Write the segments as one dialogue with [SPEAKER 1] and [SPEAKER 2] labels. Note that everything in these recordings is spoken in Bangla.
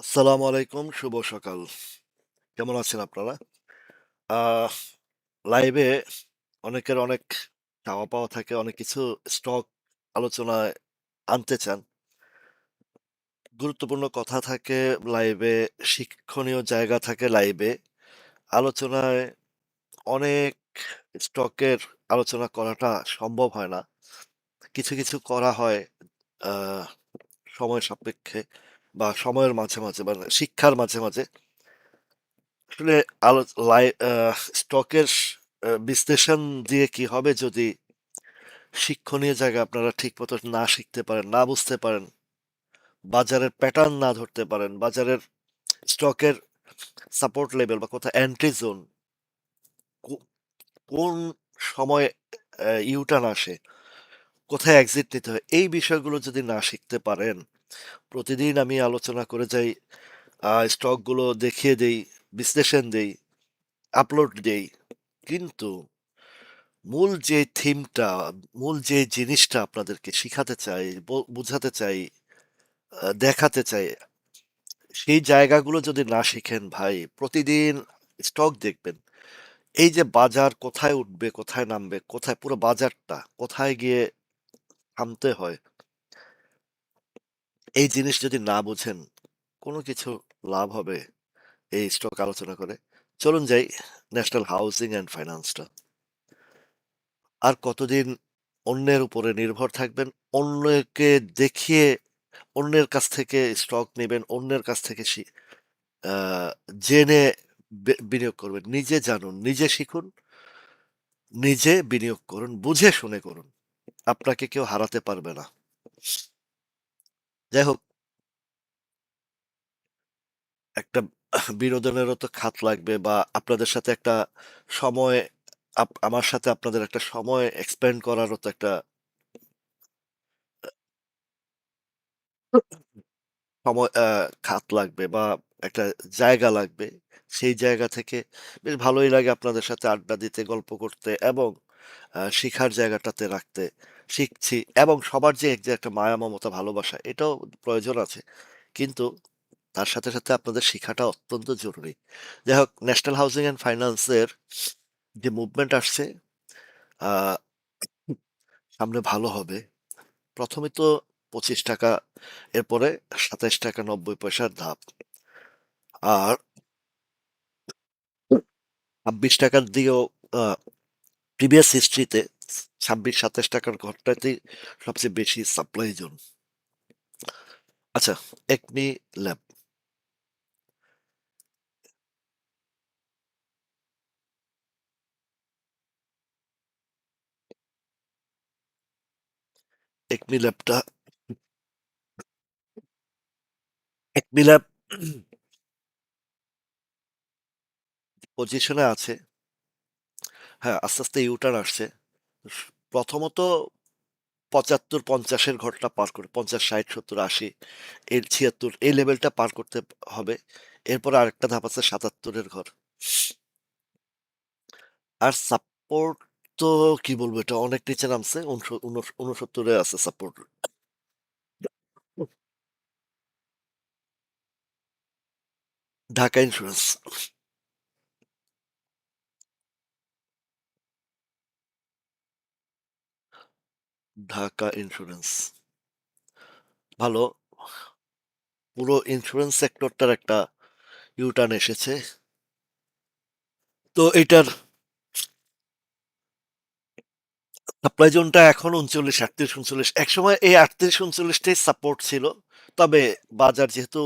[SPEAKER 1] আসসালামু আলাইকুম, শুভ সকাল। কেমন আছেন আপনারা? লাইভে অনেকের অনেক চাওয়া পাওয়া থাকে, অনেক কিছু স্টক আলোচনায় আনতে চান। গুরুত্বপূর্ণ কথা থাকে লাইভে, শিক্ষণীয় জায়গা থাকে লাইভে। আলোচনায় অনেক স্টকের আলোচনা করাটা সম্ভব হয় না। কিছু, কিছু করা হয় সময় সাপেক্ষে বা সময়ের মাঝে, মাঝে মানে শিক্ষার মাঝে, মাঝে। আসলে আলো স্টকের বিশ্লেষণ দিয়ে কি হবে যদি শিক্ষণীয় জায়গা আপনারা ঠিক মতো না শিখতে পারেন, না বুঝতে পারেন, বাজারের প্যাটার্ন না ধরতে পারেন, বাজারের স্টকের সাপোর্ট লেভেল বা কোথায় এন্ট্রি জোন কোন সময়ে ইউটার্ন আসে, কোথায় এক্সিট নিতে হয়, এই বিষয়গুলো যদি না শিখতে পারেন, প্রতিদিন আমি আলোচনা করে যাই, স্টকগুলো দেখিয়ে দেই, বিশ্লেষণ দেই, আপলোড দেই। কিন্তু মূল যে থিমটা, মূল যে জিনিসটা আপনাদেরকে শিখাতে চাই, বুঝাতে চাই, দেখাতে চাই, সেই জায়গাগুলো যদি না শিখেন ভাই, প্রতিদিন স্টক দেখবেন। এই যে বাজার কোথায় উঠবে, কোথায় নামবে, কোথায় পুরো বাজারটা কোথায় গিয়ে থামতে হয় এই জিনিস যদি না বুঝেন, কোনো কিছু লাভ হবে এই স্টক আলোচনা করে? চলুন যাই ন্যাশনাল হাউসিং অ্যান্ড ফাইন্যান্সটা। আর কতদিন অন্যের উপরে নির্ভর থাকবেন? অন্যকে দেখিয়ে অন্যের কাছ থেকে স্টক নেবেন অন্যের কাছ থেকে জেনে বিনিয়োগ করবেন। নিজে জানুন, নিজে শিখুন, নিজে বিনিয়োগ করুন, বুঝে শুনে করুন। আপনাকে কেউ হারাতে পারবে না। যাই হোক একটা বিনোদনেরও তো খাত লাগবে বা আপনাদের সাথে একটা সময় আমার সাথে আপনাদের একটা সময় এক্সপেন্ড করারও তো একটা সময় খাত লাগবে বা একটা জায়গা লাগবে। সেই জায়গা থেকে বেশ ভালোই লাগে আপনাদের সাথে আড্ডা দিতে, গল্প করতে এবং শিখার জায়গাটাতে রাখতে। শিখছি এবং সবার যে এক যে একটা মায়া মমতা ভালোবাসা এটাও প্রয়োজন আছে। কিন্তু তার সাথে, সাথে আপনাদের শিখাটা অত্যন্ত জরুরি। যাই হোক ন্যাশনাল হাউজিং অ্যান্ড ফাইন্যান্স এর যে মুভমেন্ট আসছে সামনে ভালো হবে। ১ম এ তো ৳২৫ এরপরে ৳২৭.৯০ ধাপ। আর ৳২৬ র দিকেও আ প্রিভিয়াস হিস্ট্রিতে ২৬-২৭ টাকার ঘরটাতেই সবচেয়ে বেশি সাপ্লাই জোন। আচ্ছা, একমি ল্যাব। একমি ল্যাবটা একমি ল্যাব পজিশনে আছে। হ্যাঁ, আস্তে, আস্তে ইউ-টার্ন আসছে। প্রথমত ৭৫-৫০ এর ঘরটা পার করে ৫০, ৬০, ৭০, ৮০ এর ৭৬ এই লেভেলটা পার করতে হবে। এরপরে আরেকটা ধাপ আছে সাতাত্তরের ঘর। আর সাপোর্ট তো কি বলব এটা অনেক নিচে নামছে। উনস উনস ৬৯ এ আছে support. Dhaka insurance. Dhaka insurance. ভালো। পুরো ইন্সুরেন্স সেক্টরটার একটা ইউ-টার্ন এসেছে। তো এটার সাপ্লাই জোনটা এখন ৩৯, ৩৮, ৩৯ একসময় এই আটত্রিশ উনচল্লিশটাই সাপোর্ট ছিল। তবে বাজার যেহেতু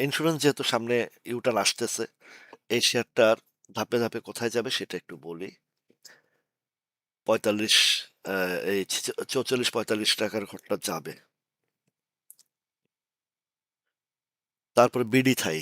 [SPEAKER 1] ইন্সুরেন্স যেহেতু সামনে ইউ-টার্ন আসতেছে, এই শেয়ারটার ধাপে, ধাপে কোথায় যাবে সেটা একটু বলি। ৪৫ আ এই ছি ৪৪-৪৫ টাকার ঘরটা যাবে। তারপরে বিডি থাই।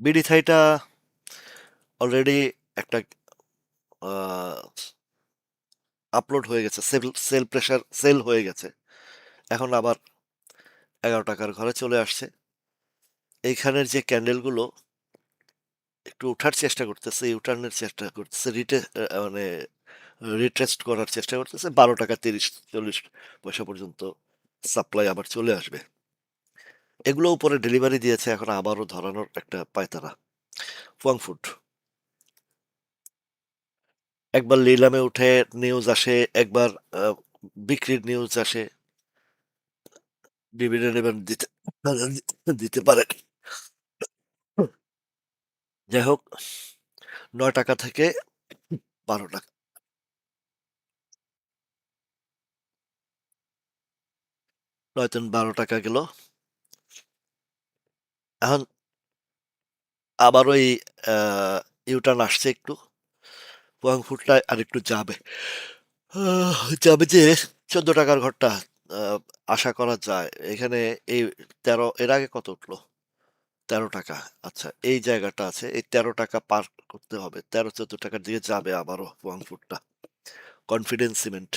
[SPEAKER 1] বিডি থাইটা অলরেডি একটা আ আপলোড হয়ে গেছে। সেল সেল প্রেশার সেল হয়ে গেছে। এখন আবার এগারো টাকার ঘরে চলে আসছে। এইখানের যে ক্যান্ডেলগুলো একটু উঠার চেষ্টা করতেছে, ইউ-টার্ন চেষ্টা করতেছে। রিটে মানে রিটেস্ট করার চেষ্টা করতেছে। ৳১২ ৩০-৪০ পয়সা পর্যন্ত সাপ্লাই আবার চলে আসবে। এগুলো উপরে ডেলিভারি দিয়েছে এখন আবারও ধরানোর একটা পায়তারা। ফুয়াং ফুড। একবার নিলামে উঠে নিউজ আসে, একবার বিক্রির নিউজ আসে। এবার দিতে দিতে পারে। যাই হোক নয় টাকা থেকে ৳১২ ৯ × ১২ গেল। এখন আবারও এই আ ইউটার্ন আসছে একটু। ফুয়াং ফুডটা আরেকটু যাবে। যাবে যে ৳১৪ টাকার ঘরটা আশা করা যায়। এখানে এই ১৩ এর আগে কত উঠল? ৳১৩ আচ্ছা এই জায়গাটা আছে। এই ৳১৩ পার করতে হবে। ৳১৩-১৪ র দিকে যাবে আবারও ফুডটা। Confidence cement.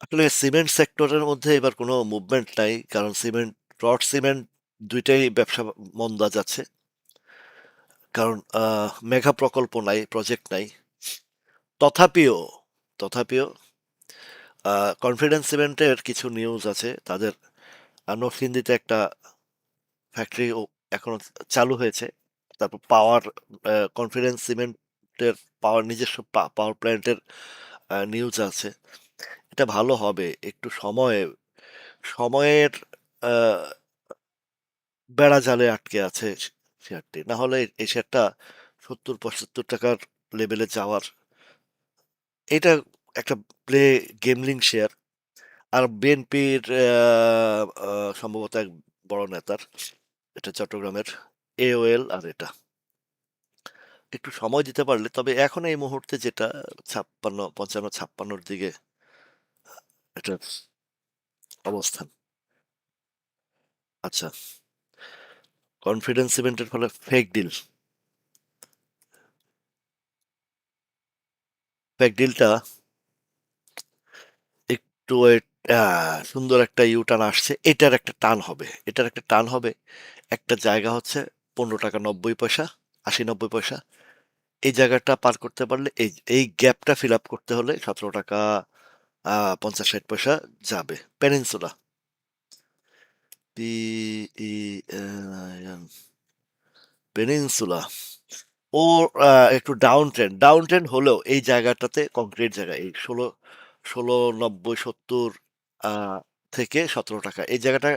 [SPEAKER 1] আসলে সিমেন্ট সেক্টরের মধ্যে এবার কোনো মুভমেন্ট নাই। কারণ সিমেন্ট, রড সিমেন্ট দুইটাই ব্যবসা মন্দা যাচ্ছে। কারণ মেঘা প্রকল্প নাই, প্রজেক্ট নাই। তথাপিও, তথাপিও কনফিডেন্স সিমেন্টের কিছু নিউজ আছে। তাদের আ নরসিংদীতে একটা ফ্যাক্টরি এখনও চালু হয়েছে। তারপর পাওয়ার কনফিডেন্স সিমেন্টের পাওয়ার নিজস্ব পাওয়ার প্ল্যান্টের নিউজ আছে। এটা ভালো হবে। একটু সময়ে, সময়ের, আ বেড়াজালে আটকে আছে শেয়ারটি। না হলে এই শেয়ারটা সত্তর, পঁচাত্তর টাকার লেভেলে যাওয়ার এটা একটা প্লে গেমলিং শেয়ার। আর বিএনপির সম্ভবত এক বড় নেতার। এটা চট্টগ্রামের AOL আর এটা। একটু সময় দিতে পারলে, তবে এখন এই মুহূর্তে যেটা ছাপ্পান্ন, পঞ্চান্ন, ছাপ্পান্নর দিকে এটার অবস্থান। আচ্ছা। কনফিডেন্স ইভেন্টের ফলে ফেক ডিল। ফেক ডিলটা একটু ওয়েট সুন্দর একটা ইউ-টার্ন আসছে। এটার একটা টান হবে। এটার একটা টান হবে। একটা জায়গা হচ্ছে পনেরো টাকা নব্বই পয়সা। আশি নব্বই পয়সা এই জায়গাটা পার করতে পারলে এই এই গ্যাপটা ফিল আপ করতে হলে ৳১৭ আ ৫০-৬০ পয়সা যাবে। পেনিনসুলা। পি-ই-এন-আই-এন পেনিনসুলা। ও একটু ডাউন ট্রেন্ড। ডাউন ট্রেন্ড হলেও এই জায়গাটাতে কংক্রিট জায়গা। এই ১৬ ১৬.৯০-৭০ আ থেকে ৳১৭ এই জায়গাটা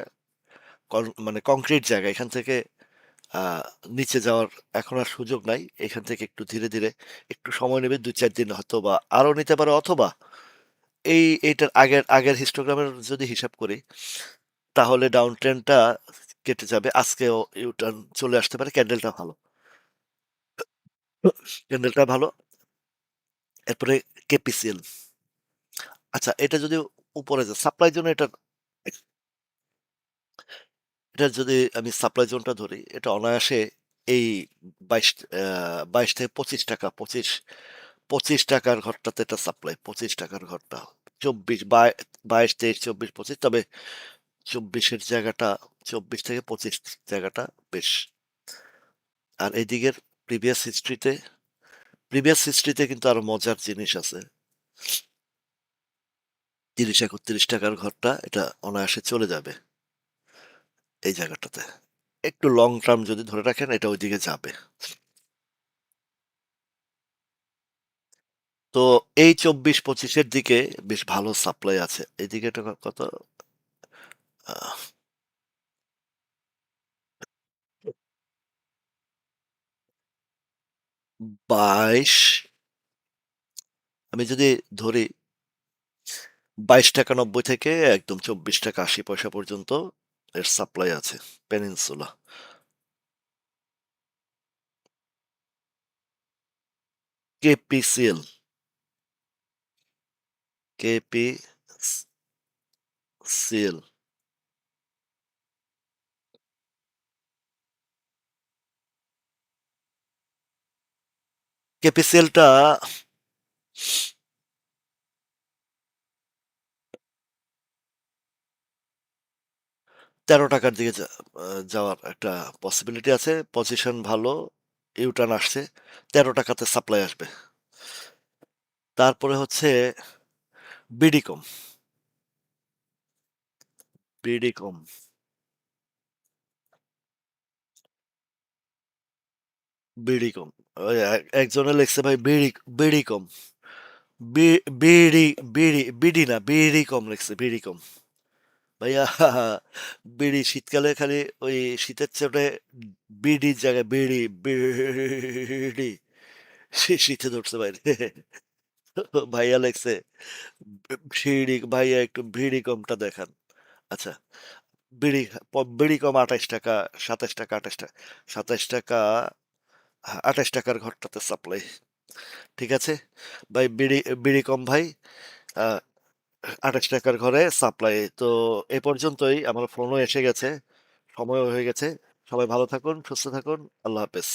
[SPEAKER 1] মানে কংক্রিট জায়গা। এখান থেকে নিচে যাওয়ার এখন আর সুযোগ নাই। এখান থেকে একটু ধীরে, ধীরে একটু সময় নেবে ২-৪ দিন হয়তো বা আরও নিতে পারে অথবা এই এইটার আগের আগের হিস্টোগ্রামের যদি হিসাব করি তাহলে ডাউন ট্রেনটা কেটে যাবে। আজকেও ইউ-টার্ন চলে আসতে পারে। ক্যান্ডেলটা ভালো। ক্যান্ডেলটা ভালো। এরপরে কেপিসিএল। আচ্ছা এটা যদি উপরে যে সাপ্লাই জোনে এটা এটা যদি আমি সাপ্লাই জোনটা ধরি, এটা অনায়াসে এই ২২ আ ২২ থেকে ৳২৫ ২৫ ৳২৫ র ঘরটাতে এটা সাপ্লাই। পঁচিশ টাকার ঘরটা। ২৪ বাই ২২, ২৩, ২৪, ২৫ তবে চব্বিশের জায়গাটা ২৪ থেকে ২৫ জায়গাটা বেশ আর এদিকের প্রিভিয়াস হিস্ট্রিতে প্রিভিয়াস হিস্ট্রিতে কিন্তু আরও মজার জিনিস আছে। ৳৩০-৩১ টাকার ঘরটা, এটা অনায়াসে চলে যাবে। এই জায়গাটাতে। একটু লং টার্ম যদি ধরে রাখেন, এটা ওইদিকে যাবে। তো এই চব্বিশ পঁচিশের দিকে বেশ ভালো সাপ্লাই আছে। এদিকে কত? বাইশ আমি যদি ধরি ৳২২.৯০ থেকে একদম ৳২৪.৮০ পর্যন্ত এর সাপ্লাই আছে। পেনিনসুলা। কেপিসিএল। KP CL. কেপিসিএলটা ৳১৩ টাকার দিকে যাওয়ার একটা পসিবিলিটি আছে। পজিশন ভালো। ইউ-টার্ন আসছে। তেরো টাকাতে সাপ্লাই আসবে। তারপরে হচ্ছে BD com. BD com. BD ওই এক, একজনে লিখছে, ভাই বিড়ি বিড়িকম। বিড়ি বিড়ি বিডি না বিড়িকম লিখছে বিড়িকম। ভাইয়া বিড়ি শীতকালে খালি ওই শীতের চোটে বিডির জায়গায় বিড়ি বিড়ি শী শীতে ধরছে ভাইরে। তো ভাইয়া লেখছে ব সিঁড়ি ভাইয়া একটু ভিড়ি কমটা দেখান। আচ্ছা বিড়ি বিড়ি কম আঠাশ টাকা, সাতাশ টাকা, আঠাশ টাকা, সাতাশ টাকা, আঠাশ টাকার ঘরটাতে সাপ্লাই। ঠিক আছে? ভাই, বিড়ি বিড়িকম ভাই আ ৳২৮ র ঘরে সাপ্লাই। তো এ পর্যন্তই আমার ফোনও এসে গেছে। সময়ও হয়ে গেছে। সবাই ভালো থাকুন, সুস্থ থাকুন। আল্লাহ হাফেজ।